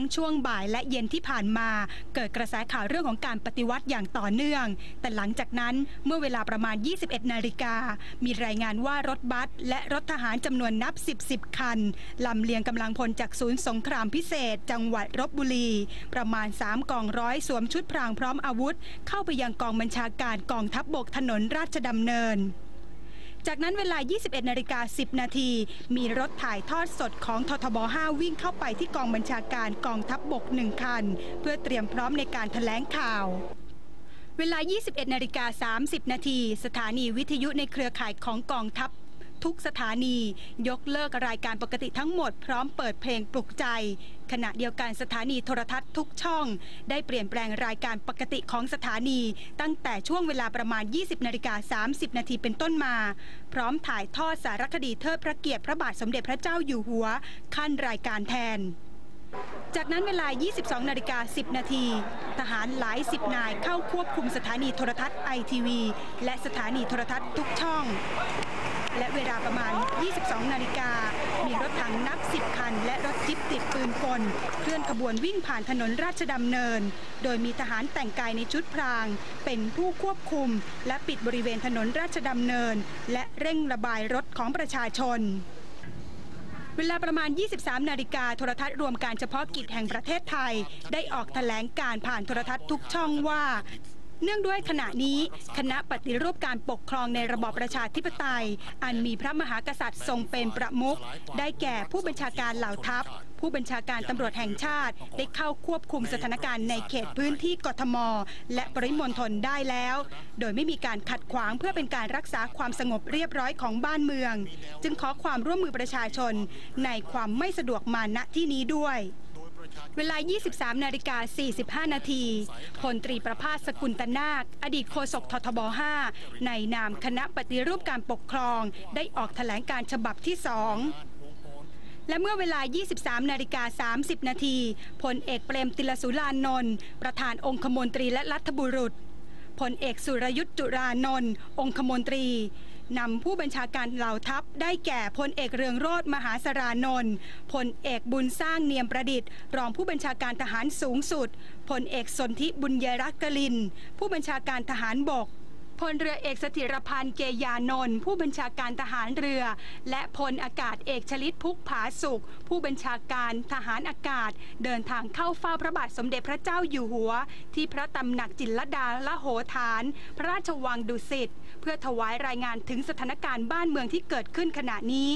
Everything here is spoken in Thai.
ทั้งช่วงบ่ายและเย็นที่ผ่านมา เกิดกระแสข่าวเรื่องของการปฏิวัติอย่างต่อเนื่อง แต่หลังจากนั้นเมื่อเวลาประมาณ 21 นาฬิกา มีรายงานว่ารถบัสและรถทหารจำนวนนับ 10 10 คันลำเลียงกำลังพลจากศูนย์สงครามพิเศษ จังหวัดลบบุรี ประมาณ 3กองร้อยสวมชุดพรางพร้อมอาวุธ เข้าไปยังกองบัญชาการกองทัพบบกถนนราชดำเนิน จากนั้นเวลา 21นาฬิกา10 นาที มีรถถ่ายทอดสดของททบ 5 วิ่งเข้าไปที่กองบัญชาการกองทัพบบกหนึ่งคัน เพื่อเตรียมพร้อมในการถแถลงข่าวเวลา 21 นาฬิกา 30 นาที สถานีวิทยุในเครือข่ายของกองทัพ ทุกสถานี ยกเลิกรายการปกติทั้งหมดพร้อมเปิดเพลงปลุกใจ ขณะเดียวกันสถานีโทรทัศน์ทุกช่อง ได้เปลี่ยนแปลงรายการปกติของสถานี ตั้งแต่ช่วงเวลาประมาณ 20นาฬิกา30 นาทีเป็นต้นมา พร้อมถ่ายทอดสารคดีเทิดพระเกียรติพระบาทสมเด็จพระเจ้าอยู่หัว ขั้นรายการแทนจากนั้นเวลา 22 นาฬิกา 10 นาที ทหารหลายสิบนายเข้าควบคุมสถานีโทรทัศน์ไอทีวีและสถานีโทรทัศน์ทุกช่อง และเวลาประมาณ 22 นาฬิกา มีรถถังนับ 10 คัน และรถจิ๊บติดปืนกล เคลื่อนขบวนวิ่งผ่านถนนราชดำเนิน โดยมีทหารแต่งกายในชุดพราง เป็นผู้ควบคุม และปิดบริเวณถนนราชดำเนิน และเร่งระบายรถของประชาชนเวลาประมาณ 23 นาฬิกาโทรทัศน์รวมการเฉพาะกิจแห่งประเทศไทย ได้ออกแถลงการผ่านโทรทัศน์ทุกช่องว่า เนื่องด้วยขณะนี้คณะปฏิรูปการปกครองในระบอบประชาธิปไตย อันมีพระมหากษัตริย์ทรงเป็นประมุขได้แก่ผู้บัญชาการเหล่าทัพ ผู้บัญชาการตำรวจแห่งชาติ ได้เข้าควบคุมสถานการณ์ในเขตพื้นที่กทม และปริมณฑลได้แล้ว โดยไม่มีการขัดขวางเพื่อเป็นการรักษาความสงบเรียบร้อยของบ้านเมือง จึงขอความร่วมมือประชาชนในความไม่สะดวกมาณที่นี้ด้วย เวลา 23 นาฬิกา 45 นาทีพลตรีประภาสสกุลตนาค อดีตโฆษกททบ 5 ในนามคณะปฏิรูปการปกครอง ได้ออกแถลงการฉบับที่2และเมื่อเวลา 23 นาฬิกา 30 นาทีพลเอกเปรมติลสุรานนท์ประธานองคมนตรีและรัฐบุรุษพลเอกสุรยุทธ์จุรานนท์องคมนตรี นำผู้บัญชาการเหล่าทัพได้แก่พลเอกเรืองโรธมหาสรานนท์พลเอกบุญสร้างเนียมประดิษฐ์ รองผู้บัญชาการทหารสูงสุดพลเอกสนธิบุญยรักกลิน ผู้บัญชาการทหารบก พลเรือเอกสถิรพันธ์เกยานนท์ผู้บัญชาการทหารเรือ และพลอากาศเอกชลิตพุกผาสุข ผู้บัญชาการทหารอากาศ เดินทางเข้าเฝ้าพระบาทสมเด็จพระเจ้าอยู่หัว ที่พระตำหนักจินลดาละโหฐาน พระราชวังดุสิตเพื่อถวายรายงานถึงสถานการณ์บ้านเมืองที่เกิดขึ้นขณะนี้